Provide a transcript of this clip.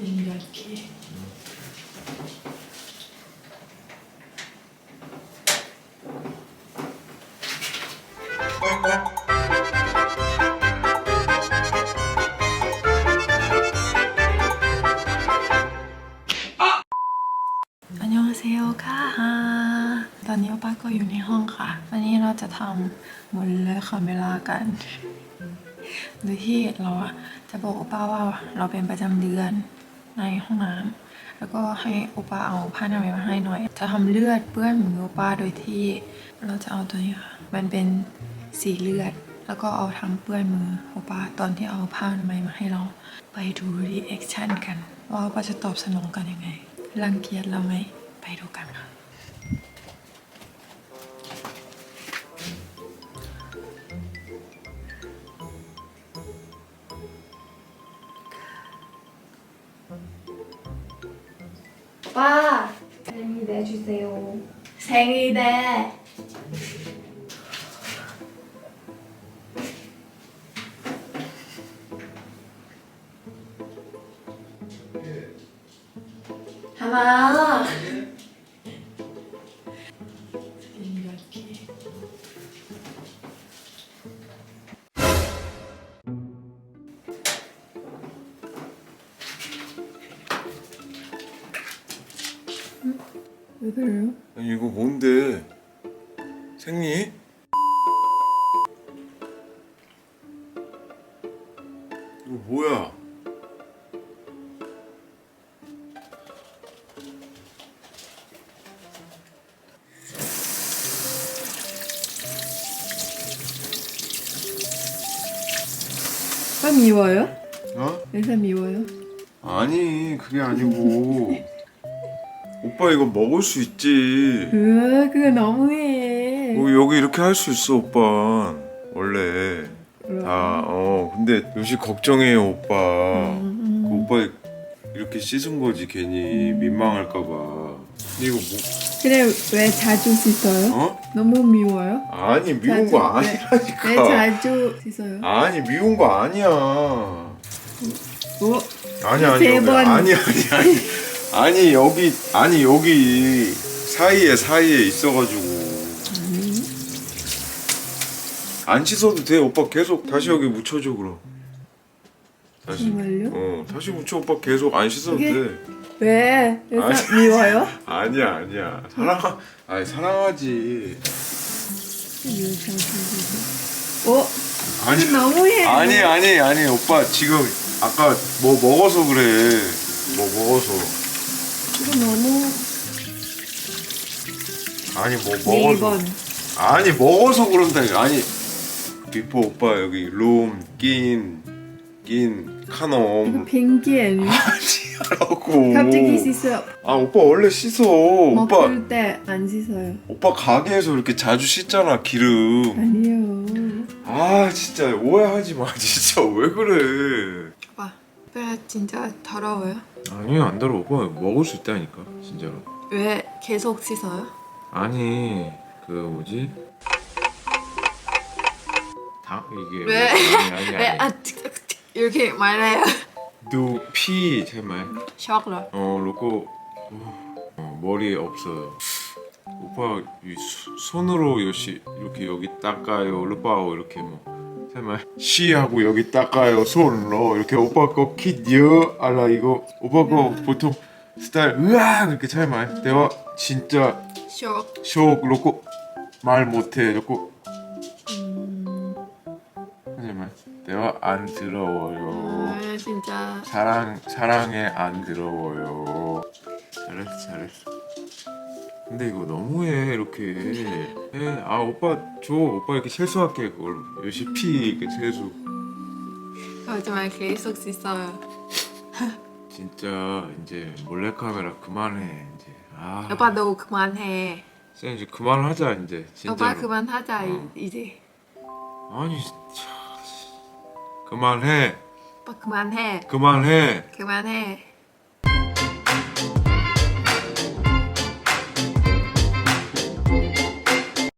이렇게อันยองเซโอค่ะตอนนี้ป้าก็อยู่ในห้องค่ะ วันนี้เราจะทำหมดเลยคาเมล่ากัน โดยที่เราอะจะบอกโอป้าว่าเราเป็นประจำเดือน ในห้องน้ำแล้วก็ให้โอปาเอาผ้าหนามัยมาให้หน่อย จะทำเลือดเปื้อนมือโอปาโดยที่เราจะเอาตัวนี้ค่ะ มันเป็นสีเลือด แล้วก็เอาทำเปื้อนมือโอปาตอนที่เอาผ้าหนามัยมาให้เรา ไปดูรีแอคชั่นกัน ว่าโอปาจะตอบสนองกันยังไงรังเกียจเราไหมไปดูกันค่ะ 오빠 생일 내주세요. 생일에. 하나 왜 그래요? 아니 이거 뭔데? 생리? 이거 뭐야? 빠 미워요? 어? 의사 미워요? 아니 그게 아니고 오빠 이거 먹을 수 있지 으 그거 너무해 어, 여기 이렇게 할 수 있어 오빠 원래 그럼. 다어 근데 요시 걱정해요 오빠 음, 그 음. 오빠 이렇게 씻은 거지 괜히 민망할까봐 근데 이거 뭐 그래 왜 자주 씻어요? 어? 너무 미워요? 아니 미운 자주- 거 왜- 아니라니까 왜 자주 씻어요? 아니 미운 거 아니야 어? 아니 아니 세 번. 아니 아니 아니 아니 여기 아니 여기 사이에 사이에 있어가지고 안 씻어도 돼 오빠 계속 다시 여기 묻혀줘 그럼 다시 정말요? 어 다시 묻혀 오빠 계속 안 씻어도 이게- 돼 왜? 아니. 미워요? 아니야 아니야 사랑 아니 사랑하지? 어? 아니 너무해 아니 아니 아니 오빠 지금 아까 뭐 먹어서 그래 뭐 먹어서 너무 아니 뭐네 먹어서 번 아니 먹어서 그런다. 아니 비포 오빠 여기 룸낀낀 이거 카놈 뱅기? 아니라고. 갑자기 씻어요. 아 오빠 원래 씻어. 오빠 먹을 때 안 씻어요. 오빠 가게에서 이렇게 자주 씻잖아 기름. 아니요. 아 진짜 오해하지 마. 진짜 왜 그래 뼈 진짜 더러워요? 아니요 안 더러 오빠 먹을 수 있다니까 진짜로. 왜 계속 씻어요? 아니 그 뭐지? 다 이게 왜? 왜 아, 이렇게 말해요. 두피 제말. 셔라. 어 로고 어, 머리에 없어요. 오빠 이 수- 손으로 요시 이렇게 여기 닦아요. 루빠오 이렇게 뭐 제말 시하고 여기 닦아요. 손으로 이렇게 오빠 거 킷여 알라 이거. 오빠 거 보통 스타일 으악! 이렇게 제말 내가 진짜 쇼. 쇼 로고 말 못해. 로고. 음, 하지만 내가 안 들어워요. 아, 진짜. 사랑 사랑에 안 들어워요. 잘했어 잘했어 근데 이거 너무해 이렇게. 해. 아 오빠 줘. 오빠 이렇게 세수할게. 그걸 요시피 이렇게 세수. 거짓말 계속 씻어요. 진짜 이제 몰래카메라 그만해 이제. 아. 오빠 너 그만해. 쌤 이제 그만하자 이제 진짜로. 오빠 그만하자 이- 어. 이제. 아니 참 그만해. 오빠 그만해. 그만해. 그만해